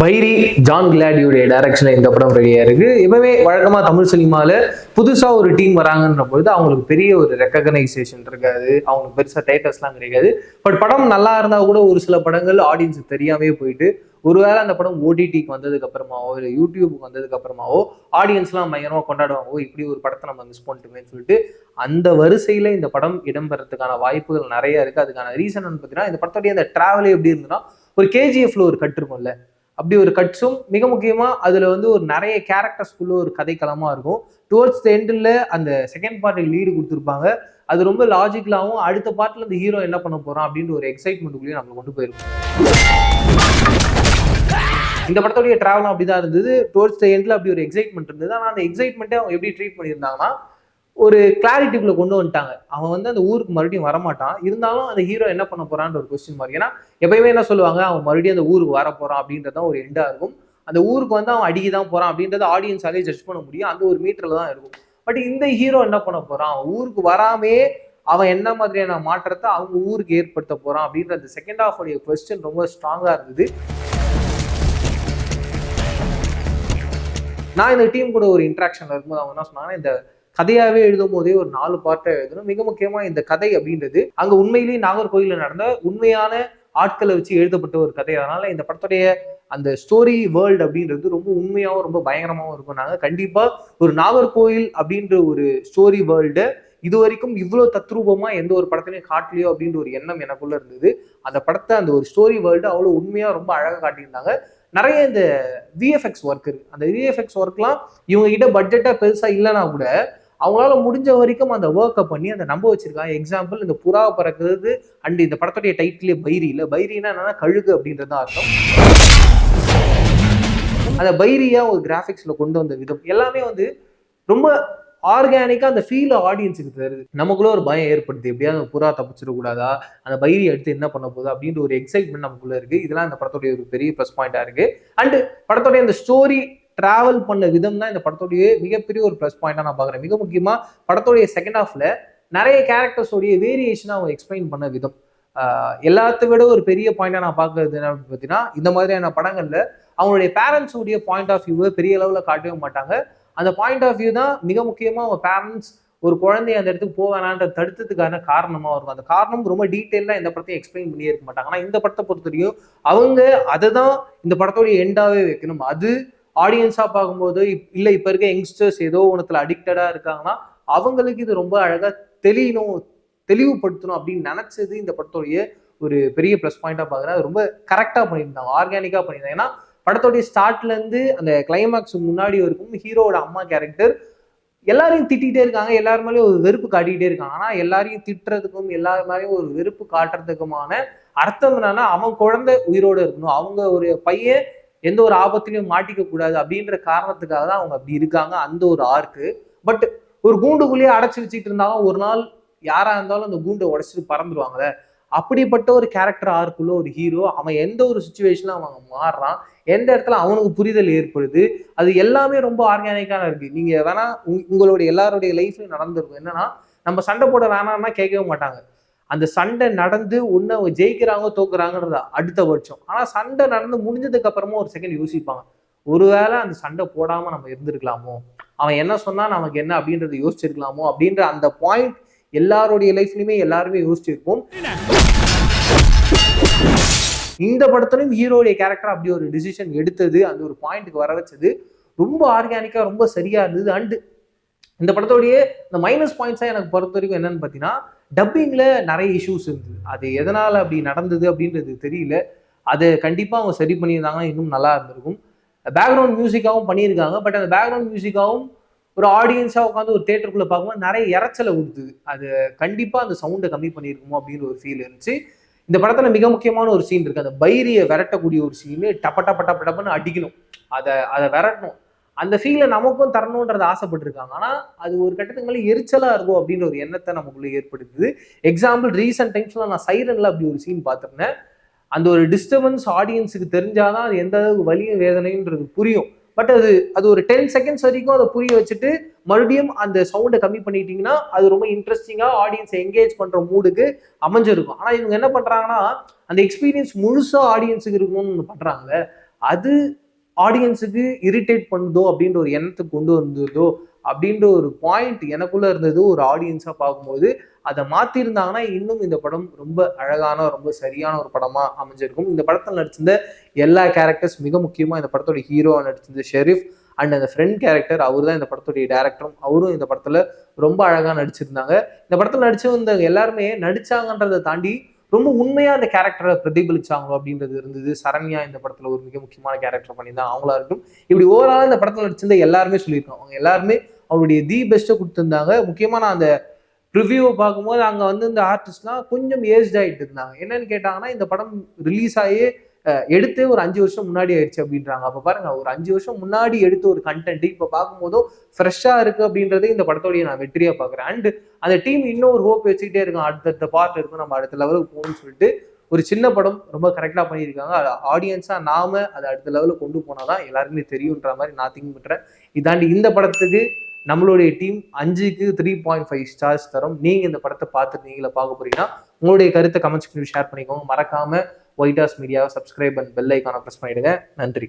Bairi John கிளாடியோடைய டைரக்ஷன்ல இந்த படம் ரெடியா இருக்கு எப்பவுமே வழக்கமா தமிழ் சினிமால புதுசா ஒரு டீம் வராங்கன்ற பொழுது அவங்களுக்கு பெரிய ஒரு ரெக்கக்னைசேஷன் இருக்காது. அவங்களுக்கு பெருசா டைட்டர்ஸ்லாம் கிடைக்காது. பட் படம் நல்லா இருந்தா கூட ஒரு சில படங்கள் ஆடியன்ஸுக்கு தெரியாமே போயிட்டு ஒருவேளை அந்த படம் ஓடிடிக்கு வந்ததுக்கு அப்புறமாவோ இல்லை யூடியூபுக்கு வந்ததுக்கு அப்புறமாவோ ஆடியன்ஸ்லாம் பயங்கரமாக கொண்டாடுவாங்க. ஓ இப்படி ஒரு படத்தை நம்ம மிஸ் பண்ணிட்டோமேன்னு சொல்லிட்டு அந்த வரிசையில் இந்த படம் இடம்பெறதுக்கான வாய்ப்புகள் நிறைய இருக்குது அதுக்கான ரீசன் பார்த்தீங்கன்னா இந்த படத்துடைய அந்த டிராவலே எப்படி இருந்ததுன்னா ஒரு கேஜிஎஃப்ல ஒரு கட் இருக்கும்ல. அப்படி ஒரு கட்ஸும் மிக முக்கியமாக அதில் வந்து ஒரு நிறைய கேரக்டர்ஸ்குள்ள ஒரு கதைக்களமாக இருக்கும். டுவர்ட்ஸ் த எண்டில் அந்த செகண்ட் பார்ட்டில் லீடு கொடுத்துருப்பாங்க. அது ரொம்ப லாஜிக்கலாகவும் அடுத்த பார்ட்டில் இந்த ஹீரோ என்ன பண்ண போகிறான் அப்படின்ற ஒரு எக்ஸைட்மெண்ட்டுக்குள்ளேயே நம்ம கொண்டு போயிருக்கோம். இந்த படத்துடைய அப்படி தான் இருந்தது. டுவர்ட்ஸ் த எண்டில் அப்படி ஒரு எக்ஸைட்மெண்ட் இருந்தது. ஆனால் அந்த எக்ஸைட்மெண்ட்டை அவங்க எப்படி ட்ரீட் பண்ணியிருந்தாங்கன்னா ஒரு கிளாரிட்டிக்குள்ள கொண்டு வந்துட்டாங்க. அவன் வந்து அந்த ஊருக்கு மறுபடியும் வரமாட்டான். இருந்தாலும் அந்த ஹீரோ என்ன பண்ண போறான்ற ஒரு கொஸ்டின் மார்க் ஏன்னா எப்பயுமே என்ன சொல்லுவாங்க? அவன் மறுபடியும் அந்த ஊருக்கு வர போறான் அப்படின்றது தான் ஒரு எண்டா இருக்கும். அந்த ஊருக்கு வந்து அவன் அடிக்க தான் போறான் அப்படின்றத ஆடியன்ஸாலே ஜட்ஜ் பண்ண முடியும். அந்த ஒரு மீட்டர்ல தான் இருக்கும். பட் இந்த ஹீரோ என்ன பண்ண போறான்? அவன் ஊருக்கு வராமே அவன் என்ன மாதிரியான மாற்றத்தை அவங்க ஊருக்கு ஏற்படுத்த போறான் அப்படின்ற அந்த செகண்ட் ஆஃப் உடைய கொஸ்டின் ரொம்ப ஸ்ட்ராங்கா இருந்தது. நான் இந்த டீம் கூட ஒரு இன்ட்ராக்ஷன்ல இருக்கும்போது அவங்க என்ன சொன்னாங்கன்னா இந்த கதையாவே எழுதும் போதே ஒரு நாலு பார்ட்டை எழுதணும். மிக முக்கியமா இந்த கதை அப்படின்றது. அங்க உண்மையிலேயே நாகர்கோயிலில் நடந்த உண்மையான ஆட்களை வச்சு எழுதப்பட்ட ஒரு கதை. அதனால இந்த படத்துடைய அந்த ஸ்டோரி வேர்ல்டு அப்படின்றது ரொம்ப உண்மையாகவும் ரொம்ப பயங்கரமாகவும் இருக்கும். நாங்கள் கண்டிப்பா ஒரு நாகர்கோயில் அப்படின்ற ஒரு ஸ்டோரி வேர்ல்டு இது வரைக்கும் இவ்வளோ தத்ரூபமா எந்த ஒரு படத்துலையும் காட்டலையோ அப்படின்ற ஒரு எண்ணம் எனக்குள்ள இருந்தது. அந்த படத்தை அந்த ஒரு ஸ்டோரி வேர்ல்டு அவ்வளோ உண்மையாக ரொம்ப அழகாக காட்டியிருந்தாங்க. நிறைய இந்த விஎஃப்எக்ஸ் ஒர்க் இருக்கு. அந்த விஎஃப்எக்ஸ் ஒர்க்லாம் இவங்க கிட்ட பட்ஜெட்டாக பெருசாக இல்லைன்னா கூட அவங்களால முடிஞ்ச வரைக்கும் அந்த ஒர்க்கை பண்ணி அதை நம்ப வச்சிருக்காங்க எக்ஸாம்பிள் இந்த புறா பறக்குறது அண்ட் இந்த படத்துடைய டைட்டிலே பைரி இல்லை பைரினா என்னன்னா கழுகு அப்படின்றது தான் அர்த்தம். அந்த பைரியா ஒரு கிராஃபிக்ஸ்ல கொண்டு வந்த விதம். எல்லாமே வந்து ரொம்ப ஆர்கானிக்காக அந்த ஃபீல் ஆடியன்ஸுக்கு தருது. நமக்குள்ள ஒரு பயம் ஏற்படுது. எப்படியாவது அந்த புறா தப்பிச்சிடக்கூடாதா? அந்த பைரி எடுத்து என்ன பண்ண போகுது? அப்படின்ற ஒரு எக்ஸைட்மெண்ட் நமக்குள்ள இருக்குது இதெல்லாம் அந்த படத்துடைய ஒரு பெரிய ப்ளஸ் பாயிண்டா இருக்குது அண்டு படத்துடைய அந்த ஸ்டோரி டிராவல் பண்ண விதம் தான் இந்த படத்துடைய மிகப்பெரிய ஒரு ப்ளஸ் பாயிண்டாக நான் பார்க்குறேன். மிக முக்கியமாக படத்துடைய செகண்ட் ஹாஃப்ல நிறைய கேரக்டர்ஸோடைய வேரியேஷனை அவங்க எக்ஸ்பிளைன் பண்ண விதம். எல்லாத்த விட ஒரு பெரிய பாயிண்டாக நான் பார்க்கறது என்ன பார்த்தீங்கன்னா இந்த மாதிரியான படங்களில் அவங்களுடைய பேரண்ட்ஸுடைய பாயிண்ட் ஆஃப் வியூவை பெரிய அளவில் காட்டவே மாட்டாங்க. அந்த பாயிண்ட் ஆஃப் வியூ தான் மிக முக்கியமாக அவங்க பேரண்ட்ஸ் ஒரு குழந்தைய அந்த இடத்துக்கு போவேணான்ற தடுத்ததுக்கான காரணமாக இருக்கும். அந்த காரணம் ரொம்ப டீட்டெயிலாக இந்த படத்தையும் எக்ஸ்பிளைன் பண்ணியே இருக்க மாட்டாங்க. ஆனால் இந்த படத்தை பொறுத்த வரையும் அவங்க அதை தான் இந்த படத்தோடைய எண்டாவே வைக்கணும். அது ஆடியன்ஸாக பார்க்கும்போது இல்லை இப்போ இருக்க யங்ஸ்டர்ஸ் ஏதோ ஒன்றத்தில் அடிக்டடாக இருக்காங்கன்னா அவங்களுக்கு இது ரொம்ப அழகாக தெளியணும் தெளிவுபடுத்தணும் அப்படின்னு நினச்சது இந்த படத்தோடைய ஒரு பெரிய ப்ளஸ் பாயிண்டாக பார்க்குறேன். அது ரொம்ப கரெக்டாக பண்ணியிருந்தாங்க ஆர்கானிக்காக பண்ணியிருந்தாங்க. ஏன்னா படத்தோடைய ஸ்டார்ட்லேருந்து அந்த கிளைமேக்ஸ் முன்னாடி வரைக்கும் ஹீரோவோட அம்மா கேரக்டர் எல்லாரையும் திட்டிகிட்டே இருக்காங்க. எல்லாரு மேலேயும் ஒரு வெறுப்பு காட்டிகிட்டே இருக்காங்க. ஆனால் எல்லாரையும் திட்டுறதுக்கும் எல்லார் மேலேயும் ஒரு வெறுப்பு காட்டுறதுக்குமான அர்த்தம் என்னன்னா அவன் குழந்தை உயிரோட இருக்கணும். அவங்க ஒரு பையன் எந்த ஒரு ஆபத்திலையும் மாட்டிக்க கூடாது அப்படின்ற காரணத்துக்காக தான் அவங்க அப்படி இருக்காங்க. அந்த ஒரு ஆர்க்கு. பட் ஒரு கூண்டுக்குள்ளேயே அடைச்சி வச்சுட்டு இருந்தாலும் ஒரு நாள் யாரா இருந்தாலும் அந்த கூண்டை உடைச்சிட்டு பறந்துருவாங்கல்ல அப்படிப்பட்ட ஒரு கேரக்டர் ஆர்க்குள்ள ஒரு ஹீரோ அவன் எந்த ஒரு சுச்சுவேஷன்ல அவன் மாறுறான் எந்த இடத்துல அவனுக்கு புரிதல் ஏற்படுது அது எல்லாமே ரொம்ப ஆர்கானிக்கான இருக்கு. நீங்க வேணா உங்களுடைய எல்லாருடைய லைஃப்லயும் நடந்திருக்கும். என்னன்னா நம்ம சண்டை போட வேணாம்னா கேட்கவே மாட்டாங்க. அந்த சண்டை நடந்து ஒன்னு அவங்க ஜெயிக்கிறாங்க தோக்குறாங்கன்றது அடுத்த பட்சம் ஆனா சண்டை நடந்து முடிஞ்சதுக்கு அப்புறமா ஒரு செகண்ட் யோசிப்பாங்க. ஒருவேளை அந்த சண்டை போடாம நம்ம இருந்திருக்கலாமோ? அவன் என்ன சொன்னா நமக்கு என்ன அப்படின்றத யோசிச்சிருக்கலாமோ? அப்படின்ற அந்த பாயிண்ட் எல்லாருடைய லைஃப்லயுமே எல்லாருமே யோசிச்சிருப்போம். இந்த படத்துலையும் ஹீரோடைய கேரக்டர் அப்படி ஒரு டிசிஷன் எடுத்தது அந்த ஒரு பாயிண்ட்டுக்கு வர வச்சது. ரொம்ப ஆர்கானிக்கா ரொம்ப சரியா இருந்தது. அண்டு இந்த படத்தோடைய இந்த மைனஸ் பாயிண்ட்ஸா எனக்கு பொறுத்த வரைக்கும் என்னன்னு பார்த்தீங்கன்னா டப்பிங்கில் நிறைய இஷ்யூஸ் இருந்தது அது எதனால் அப்படி நடந்தது அப்படின்றது தெரியல. அதை கண்டிப்பாக அவங்க சரி பண்ணியிருந்தாங்கன்னா இன்னும் நல்லா இருந்திருக்கும். பேக்ரவுண்ட் மியூசிக்காகவும் பண்ணியிருக்காங்க. பட் அந்த பேக்ரவுண்ட் மியூசிக்காகவும் ஒரு ஆடியன்ஸாக உட்காந்து ஒரு தேட்டருக்குள்ளே பார்க்கும்போது நிறைய இறைச்சலை கொடுத்துது அது கண்டிப்பாக அந்த சவுண்டை கம்மி பண்ணியிருக்குமோ அப்படின்னு ஒரு ஃபீல் இருந்துச்சு. இந்த படத்தில் மிக முக்கியமான ஒரு சீன் இருக்குது அந்த பைரியை விரட்டக்கூடிய ஒரு சீனு டப்ப டப்ப டப்ப டப்பன்னு அடிக்கணும். அதை அதை விரட்டணும். அந்த ஃபீலை நமக்கும் தரணுன்றத ஆசைப்பட்டிருக்காங்க. ஆனால் அது ஒரு கட்டத்துக்கு மேலே இருக்கும் அப்படின்ற ஒரு எண்ணத்தை நமக்குள்ளே ஏற்படுத்துது. எக்ஸாம்பிள் ரீசெண்ட் டைம்ஸ்லாம் நான் சைரன்ல அப்படி ஒரு சீன் பார்த்துருந்தேன். அந்த ஒரு டிஸ்டர்பன்ஸ் ஆடியன்ஸுக்கு தெரிஞ்சாதான் அது எந்த அளவுக்கு வலியும் வேதனைன்றது புரியும். பட் அது அது ஒரு டென் செகண்ட்ஸ் வரைக்கும் அதை புரிய வச்சுட்டு மறுபடியும் அந்த சவுண்டை கம்மி பண்ணிட்டீங்கன்னா அது ரொம்ப இன்ட்ரெஸ்டிங்காக ஆடியன்ஸை என்கேஜ் பண்ணுற மூடுக்கு அமைஞ்சிருக்கும். ஆனால் இவங்க என்ன பண்ணுறாங்கன்னா அந்த எக்ஸ்பீரியன்ஸ் முழுசாக ஆடியன்ஸுக்கு இருக்கணும்னு பண்ணுறாங்க அது ஆடியன்ஸுக்கு இரிட்டேட் பண்ணுதோ அப்படின்ற ஒரு எண்ணத்தை கொண்டு வந்ததோ அப்படின்ற ஒரு பாயிண்ட் எனக்குள்ள இருந்தது ஒரு ஆடியன்ஸாக பார்க்கும்போது அதை மாற்றிருந்தாங்கன்னா இன்னும் இந்த படம் ரொம்ப அழகான ரொம்ப சரியான ஒரு படமாக அமைஞ்சிருக்கும். இந்த படத்தில் நடிச்சிருந்த எல்லா கேரக்டர்ஸ் மிக முக்கியமாக இந்த படத்தோட ஹீரோவாக நடிச்சிருந்த ஷெரீஃப் அண்ட் அந்த ஃப்ரெண்ட் கேரக்டர் அவர் தான் இந்த படத்துடைய டேரக்டரும் அவரும் இந்த படத்தில் ரொம்ப அழகாக நடிச்சிருந்தாங்க. இந்த படத்துல நடிச்சவங்க எல்லாருமே நடிச்சாங்கன்றதை தாண்டி ரொம்ப உண்மையாக அந்த கேரக்டரை பிரதிபலிச்சாங்களோ அப்படின்றது இருந்தது. சரண்யா இந்த படத்தில் ஒரு மிக முக்கியமான கேரக்டர் பண்ணியிருந்தாங்க அவங்களா இருக்கும் இப்படி ஓவரால் இந்த படத்தில் நடிச்சிருந்த எல்லாருமே சொல்லியிருக்காங்க. அவங்க எல்லாருமே அவருடைய தி பெஸ்ட்டை கொடுத்துருந்தாங்க. முக்கியமாக நான் அந்த ரிவ்யூவை பார்க்கும்போது அங்கே வந்து இந்த ஆர்டிஸ்ட்லாம் கொஞ்சம் ஏஜ்ட் ஆகிட்டு இருந்தாங்க. என்னன்னு கேட்டாங்கன்னா இந்த படம் ரிலீஸ் ஆகி எடுத்து ஒரு அஞ்சு வருஷம் முன்னாடி ஆயிடுச்சு அப்படின்றாங்க. அப்ப பாருங்க ஒரு அஞ்சு வருஷம் முன்னாடி எடுத்த ஒரு கண்டென்ட் இப்ப பார்க்கும்போதும் ஃப்ரெஷ்ஷா இருக்கு அப்படின்றதே இந்த படத்தோடைய நான் வெற்றியா பாக்குறேன் அண்ட் அந்த டீம் இன்னும் ஒரு ஹோப் வச்சுக்கிட்டே இருக்கும். அடுத்தடுத்த பார்ட் இருக்கும். நம்ம அடுத்த லெவலுக்கு போகணும்னு சொல்லிட்டு ஒரு சின்ன படம் ரொம்ப கரெக்டா பண்ணியிருக்காங்க. ஆடியன்ஸா நாம அதை அடுத்த லெவலுக்கு கொண்டு போனாதான் எல்லாருக்குமே தெரியுன்ற மாதிரி நான் திங்க் பண்றேன். இதாண்டி இந்த படத்துக்கு நம்மளுடைய டீம் அஞ்சுக்கு த்ரீ பாயிண்ட் ஃபைவ் ஸ்டார்ஸ் தரும். நீங்க இந்த படத்தை பார்த்து நீங்கள பார்க்க போறீங்கன்னா உங்களுடைய கருத்தை கமெண்ட்ஸ் ஷேர் பண்ணிக்கோங்க. மறக்காம ஒயிட் ஹாஸ் மீடியாவை சப்ஸ்கிரைப் அண்ட் பெல் ஐக்கானை ப்ரெஸ் பண்ணிடுங்க. நன்றி.